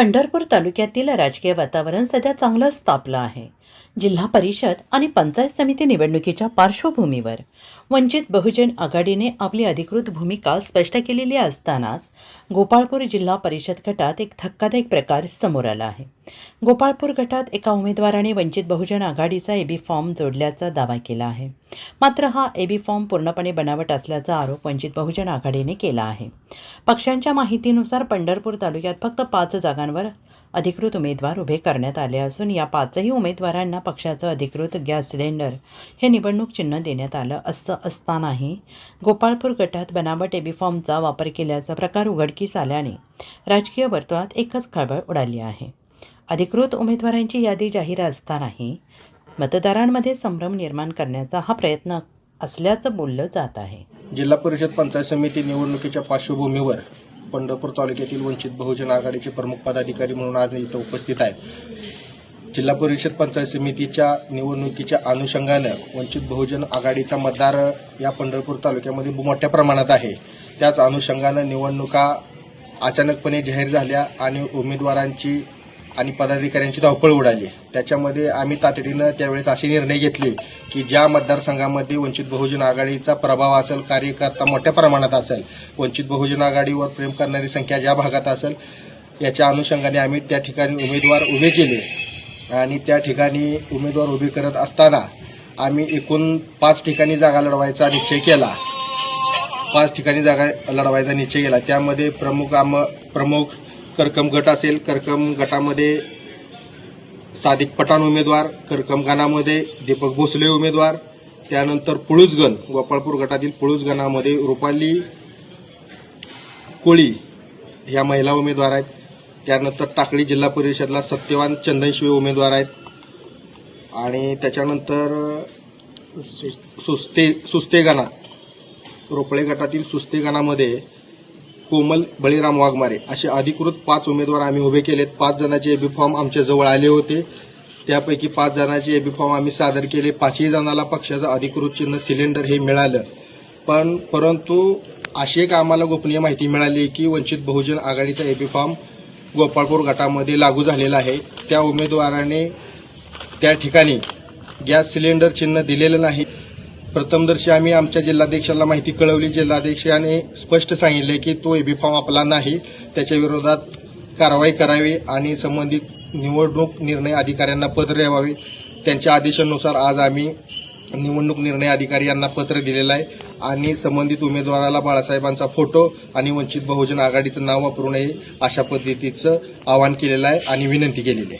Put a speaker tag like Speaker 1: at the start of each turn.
Speaker 1: पंढरपूर तालुक्यातील राजकीय वातावरण सध्या चांगलंच तापलं आहे. जिल्हा परिषद आणि पंचायत समिती निवडणुकीच्या पार्श्वभूमीवर. वंचित बहुजन आघाडीने आपली अधिकृत भूमिका स्पष्ट केलेली असतानाच गोपाळपूर जिल्हा परिषद गटात एक धक्कादायक प्रकार समोर आला आहे. गोपाळपूर गटात एका उमेदवाराने वंचित बहुजन आघाडीचा एबी फॉर्म जोडल्याचा दावा केला आहे. मात्र हा एबी फॉर्म पूर्णपणे बनावट असल्याचा आरोप वंचित बहुजन आघाडीने केला आहे. पक्षांच्या माहितीनुसार पंढरपूर तालुक्यात फक्त पाच जागांवर अधिकृत उमेदवार उभे करण्यात आले असून या पाचही उमेदवारांना पक्षाचं अधिकृत गॅस सिलेंडर हे निवडणूक चिन्ह देण्यात आलं असं असतानाही गोपाळपूर गटात बनावट एबी फॉर्मचा वापर केल्याचा प्रकार उघडकीस आल्याने राजकीय वर्तुळात एकच खळबळ उडाली आहे. अधिकृत उमेदवारांची यादी जाहीर असतानाही मतदारांमध्ये संभ्रम निर्माण करण्याचा हा प्रयत्न असल्याचं बोललं जात आहे.
Speaker 2: जिल्हा परिषद पंचायत समिती निवडणुकीच्या पार्श्वभूमीवर पंढरपूर तालुक्यातील वंचित बहुजन आघाडीचे प्रमुख पदाधिकारी म्हणून आज इथं उपस्थित आहेत. जिल्हा परिषद पंचायत समितीच्या निवडणुकीच्या अनुषंगानं वंचित बहुजन आघाडीचा मतदार या पंढरपूर तालुक्यामध्ये मोठ्या प्रमाणात आहे. त्याच अनुषंगानं निवडणुका अचानकपणे जाहीर झाल्या आणि उमेदवारांची आणि पदाधिकाऱ्यांची धावपळ उडाली. त्याच्यामध्ये आम्ही तातडीनं त्यावेळेस असे निर्णय घेतले की ज्या मतदारसंघामध्ये वंचित बहुजन आघाडीचा प्रभाव असेल कार्यकर्ता मोठ्या प्रमाणात असेल वंचित बहुजन आघाडीवर प्रेम करणारी संख्या ज्या भागात असेल याच्या अनुषंगाने आम्ही त्या ठिकाणी उमेदवार उभे केले. आणि त्या ठिकाणी उमेदवार उभे करत असताना आम्ही एकूण पाच ठिकाणी जागा लढवायचा निश्चय केला. पाच ठिकाणी जागा लढवायचा निश्चय केला. त्यामध्ये प्रमुख आम प्रमुख करकम गट असेल करकम गटामध्ये सादिक पठाण उमेदवार करकम गणामध्ये दीपक भोसले उमेदवार त्यानंतर पुळुजगण गोपाळपूर गटातील पुळुजगणामध्ये रुपाली कोळी ह्या महिला उमेदवार आहेत. त्यानंतर टाकळी जिल्हा परिषदला सत्यवान चंदनशिवे उमेदवार आहेत. आणि त्याच्यानंतर सुस्ते सुस्तेगणा रोपळे गटातील सुस्तेगाणामध्ये कोमल बळीराम वाघमारे असे अधिकृत पाच उमेदवार आम्ही उभे केलेत. पाच जणांचे एबी फॉर्म आमच्या जवळ आले होते. त्यापैकी पाच जणांचे एबी फॉर्म आम्ही सादर केले. पाचही जणांना पक्षाचं अधिकृत चिन्ह सिलेंडर हे मिळालं. पण परंतु अशी एक आम्हाला गोपनीय माहिती मिळाली की वंचित बहुजन आघाडीचा एबी फॉर्म गोपाळपूर गटामध्ये लागू झालेला आहे. त्या उमेदवाराने त्या ठिकाणी गॅस सिलेंडर चिन्ह दिलेलं नाही. प्रथमदर्शी आम्ही आमच्या जिल्हाध्यक्षाला माहिती कळवली. जिल्हाध्यक्षाने स्पष्ट सांगितले की तो एबी फॉर्म आपला नाही. त्याच्या विरोधात कारवाई करावी आणि संबंधित निवडणूक निर्णय अधिकाऱ्यांना पत्र द्यावे त्यांच्या आदेशानुसार आज आम्ही निवडणूक निर्णय अधिकारी यांना पत्र दिलेलं आहे आणि संबंधित उमेदवाराला बाळासाहेबांचा फोटो आणि वंचित बहुजन आघाडीचं नाव वापरू नये अशा पद्धतीचं आवाहन केलेलं आहे आणि विनंती केलेली आहे.